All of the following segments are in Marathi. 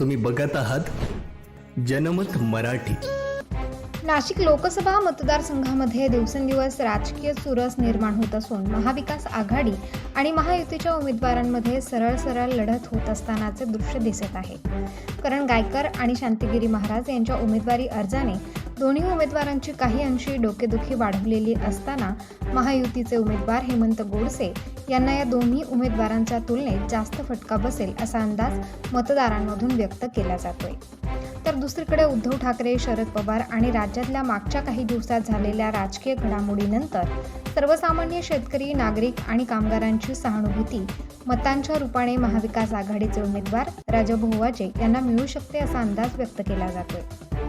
तुम्ही बघत आहात जनमत मराठी. नाशिक लोकसभा मतदारसंघामध्ये दिवसेंदिवस राजकीय चुरस निर्माण होत असून महाविकास आघाडी आणि महायुतीच्या उमेदवारांमध्ये सरळ सरळ लढत होत असतानाचे दृश्य दिसत आहे. करण गायकर आणि शांतिगिरी महाराज यांच्या उमेदवारी अर्जाने दोन्ही उमेदवारांची काही अंशी डोकेदुखी वाढवलेली असताना महायुतीचे उमेदवार हेमंत गोडसे यांना या दोन्ही उमेदवारांच्या तुलनेत जास्त फटका बसेल असा अंदाज मतदारांमधून व्यक्त केला जातोय. तर दुसरीकडे उद्धव ठाकरे शरद पवार आणि राज्यातल्या मागच्या काही दिवसात झालेल्या राजकीय घडामोडीनंतर सर्वसामान्य शेतकरी नागरिक आणि कामगारांची सहानुभूती मतांच्या रूपाने महाविकास आघाडीचे उमेदवार राजभोवाजे यांना मिळू शकते असा अंदाज व्यक्त केला जातोय.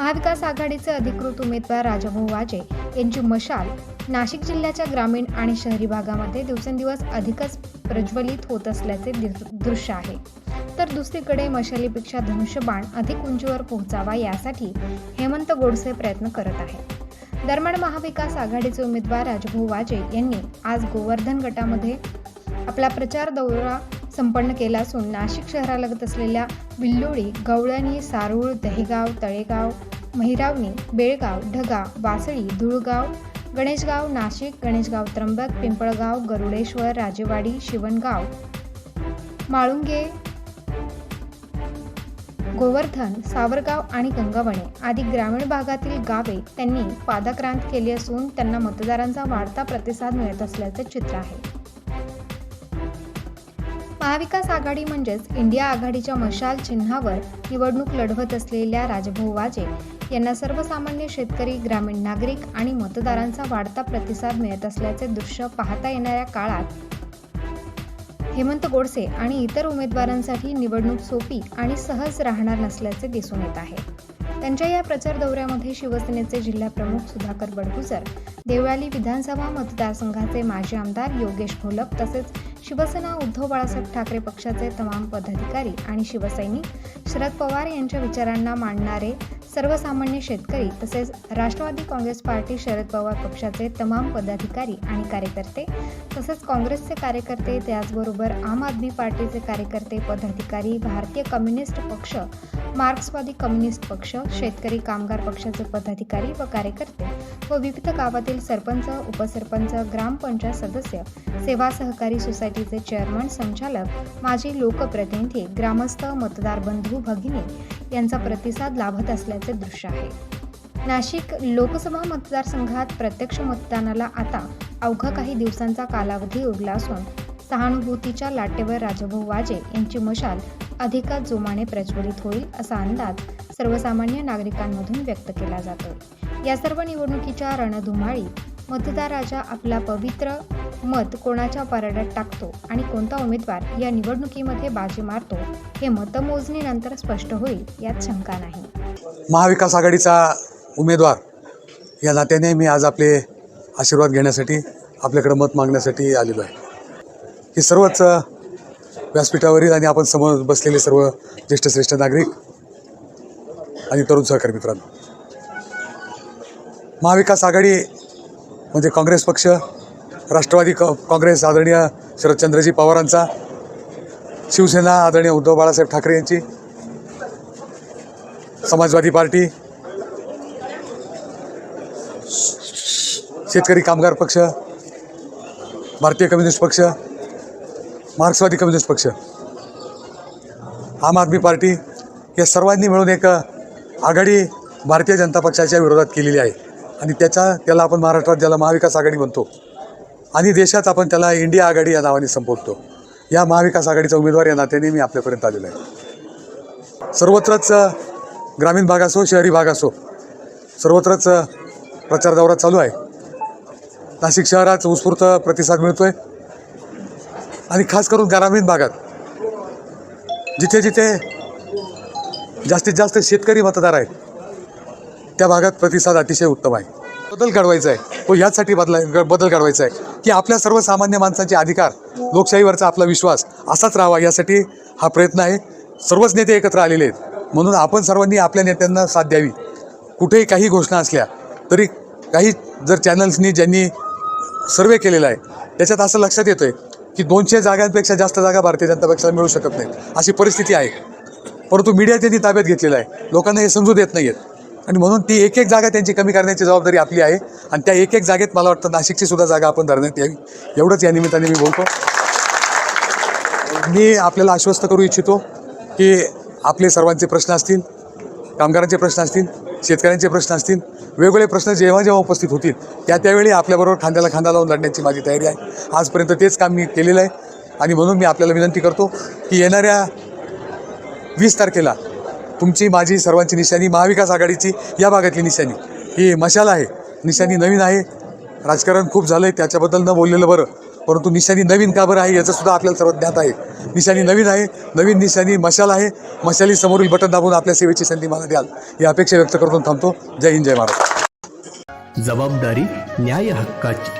महाविकास आघाडीचे अधिकृत उमेदवार राजाभाऊ वाजे यांची मशाल नाशिक जिल्ह्याच्या ग्रामीण आणि शहरी भागामध्ये दिवसेंदिवस अधिकच प्रज्वलित होत असल्याचे दृश्य आहे. तर दुसरीकडे मशालीपेक्षा धनुष्यबाण अधिक उंचीवर पोहोचावा यासाठी हेमंत गोडसे प्रयत्न करत आहेत दरम्यान महाविकास आघाडीचे उमेदवार राजभाऊ वाजे यांनी आज गोवर्धन गटामध्ये आपला प्रचार दौरा संपन्न केला असून नाशिक शहरालगत असलेल्या बिल्लोळी गवळणी सारूळ दहेगाव तळेगाव महिरावणी बेळगाव ढगा वासळी धुळगाव गणेशगाव नाशिक गणेशगाव त्र्यंबक पिंपळगाव गरुडेश्वर राजेवाडी शिवणगाव माळुंगे गोवर्धन सावरगाव आणि गंगावणे आदी ग्रामीण भागातील गावे त्यांनी पादक्रांत केली असून त्यांना मतदारांचा वाढता प्रतिसाद मिळत असल्याचे चित्र आहे. महाविकास आघाडी म्हणजेच इंडिया आघाडीच्या मशाल चिन्हावर निवडणूक लढवत असलेल्या राजभाऊ वाजे यांना सर्वसामान्य शेतकरी ग्रामीण नागरिक आणि मतदारांचा वाढता प्रतिसाद मिळत असल्याचे दृश्य पाहता येणाऱ्या काळात हेमंत गोडसे आणि इतर उमेदवारांसाठी निवडणूक सोपी आणि सहज राहणार नसल्याचे दिसून येत आहे. त्यांच्या या प्रचार दौऱ्यामध्ये शिवसेनेचे जिल्हाप्रमुख सुधाकर बडगुजर देवळाली विधानसभा मतदारसंघाचे माजी आमदार योगेश घोलप तसेच शिवसेना उद्धव बाळासाहेब ठाकरे पक्षाचे तमाम पदाधिकारी आणि शिवसैनिक शरद पवार यांच्या विचारांना मांडणारे सर्वसामान्य शेतकरी तसेच राष्ट्रवादी काँग्रेस पार्टी शरद पवार पक्षाचे तमाम पदाधिकारी आणि कार्यकर्ते तसेच काँग्रेसचे कार्यकर्ते त्याचबरोबर आम आदमी पार्टीचे कार्यकर्ते पदाधिकारी भारतीय कम्युनिस्ट पक्ष मार्क्सवादी कम्युनिस्ट पक्ष शेतकरी कामगार पक्षाचे पदाधिकारी व कार्यकर्ते व विविध गावातील सरपंच उपसरपंच ग्रामपंचायत सदस्य सेवा सहकारी सोसायटीचे चेअरमन संचालक माजी लोकप्रतिनिधी ग्रामस्थ मतदार बंधू भगिनी यांचा प्रतिसाद लाभत असल्याचे दृश्य आहे. नाशिक लोकसभा मतदारसंघात प्रत्यक्ष मतदानाला आता अवघा काही दिवसांचा कालावधी उरला असून सहानुभूतीच्या लाटेवर राजभाऊ वाजे यांची मशाल अधिकच जोमाने प्रज्वलित होईल असा अंदाज सर्वसामान्य नागरिकांमधून व्यक्त केला जातो या सर्व निवडणुकीच्या रणधुमाळीत मतदाराच्या आपला पवित्र मत कोणाच्या पारड्यात टाकतो आणि कोणता उमेदवार या निवडणुकीमध्ये बाजी मारतो हे मतमोजणीनंतर स्पष्ट होईल यात शंका नाही. महाविकास आघाडीचा उमेदवार या नात्याने मी आज आपले आशीर्वाद घेण्यासाठी आपल्याकडे मत मागण्यासाठी आलेलो आहे. हे सर्वच व्यासपीठावरील आणि आपण समोर बसलेले सर्व ज्येष्ठ श्रेष्ठ नागरिक आणि तरुण सहकारी मित्रांनो महाविकास आघाडी म्हणजे काँग्रेस पक्ष राष्ट्रवादी क काँग्रेस आदरणीय शरदचंद्रजी पवारांचा शिवसेना आदरणीय उद्धव बाळासाहेब ठाकरे यांची समाजवादी पार्टी शेतकरी कामगार पक्ष भारतीय कम्युनिस्ट पक्ष मार्क्सवादी कम्युनिस्ट पक्ष आम आदमी पार्टी या सर्वांनी मिळून एक आघाडी भारतीय जनता पक्षाच्या विरोधात केलेली आहे. आणि त्याच्या त्याला आपण महाराष्ट्रात ज्याला महाविकास आघाडी म्हणतो आणि देशात आपण त्याला इंडिया आघाडी या नावाने संबोधतो. या महाविकास आघाडीचा उमेदवार या नात्याने मी आपल्यापर्यंत आलेलो आहे. सर्वत्रच ग्रामीण भाग असो शहरी भाग असो सर्वत्रच प्रचार दौरा चालू आहे. नाशिक शहरात उत्स्फूर्त प्रतिसाद मिळतो आहे आणि खास करून ग्रामीण भागात जिथे जिथे जास्तीत जास्त शेतकरी मतदार आहेत त्या भागात प्रतिसाद अतिशय उत्तम आहे. बदल घडवायचा आहे. तो याचसाठी बदला बदल घडवायचा आहे. की आपल्या सर्वसामान्य माणसांचे अधिकार लोकशाहीवरचा आपला विश्वास असाच राहावा यासाठी हा प्रयत्न आहे. सर्वच नेते एकत्र आलेले आहेत. म्हणून आपण सर्वांनी आपल्या नेत्यांना साथ द्यावी. कुठेही काही घोषणा असल्या तरी काही जर चॅनल्सनी ज्यांनी सर्वे केलेला आहे त्याच्यात असं लक्षात येतं आहे की दोनशे जागांपेक्षा जास्त जागा भारतीय जनता पक्षाला मिळू शकत नाहीत. अशी परिस्थिती आहे. परंतु मीडिया त्यांनी ताब्यात घेतलेला आहे. लोकांना हे समजू देत नाही आहेत आणि म्हणून ती एक एक जागा त्यांची कमी करण्याची जबाबदारी आपली आहे. आणि त्या एक एक जागेत मला वाटतं नाशिकची सुद्धा जागा आपण धरण्यात यावी. एवढंच या निमित्ताने मी बोलतो. मी आपल्याला आश्वस्त करू इच्छितो की आपले सर्वांचे प्रश्न असतील कामगारांचे प्रश्न असतील शेतकऱ्यांचे प्रश्न असतील वेगवेगळे प्रश्न जेव्हा जेव्हा उपस्थित होतील त्या त्यावेळी आपल्याबरोबर खांद्याला खांदा लावून लढण्याची माझी तयारी आहे. आजपर्यंत तेच काम मी केलेलं आहे. आणि म्हणून मी आपल्याला विनंती करतो की येणाऱ्या वीस तारखेला तुमची माझी सर्वांची निशाणी महाविकास आघाडीची या भागातली निशाणी. ही मशाल आहे. निशाणी नवीन आहे. राजकारण खूप झालं आहे त्याच्याबद्दल न बोललेलं बरं. परंतु निशाणी नवीन का बरं आहे याचं सुद्धा आपल्याला सर्व ज्ञात आहे. निशाणी नवीन आहे नवीन निशाणी मशाल आहे. मशाली समोरील बटन दाबून आपल्या सेवेची संधी मला द्याल. ही अपेक्षा व्यक्त करून थांबतो. जय हिंद जय महाराज जबाबदारी न्याय हक्काची.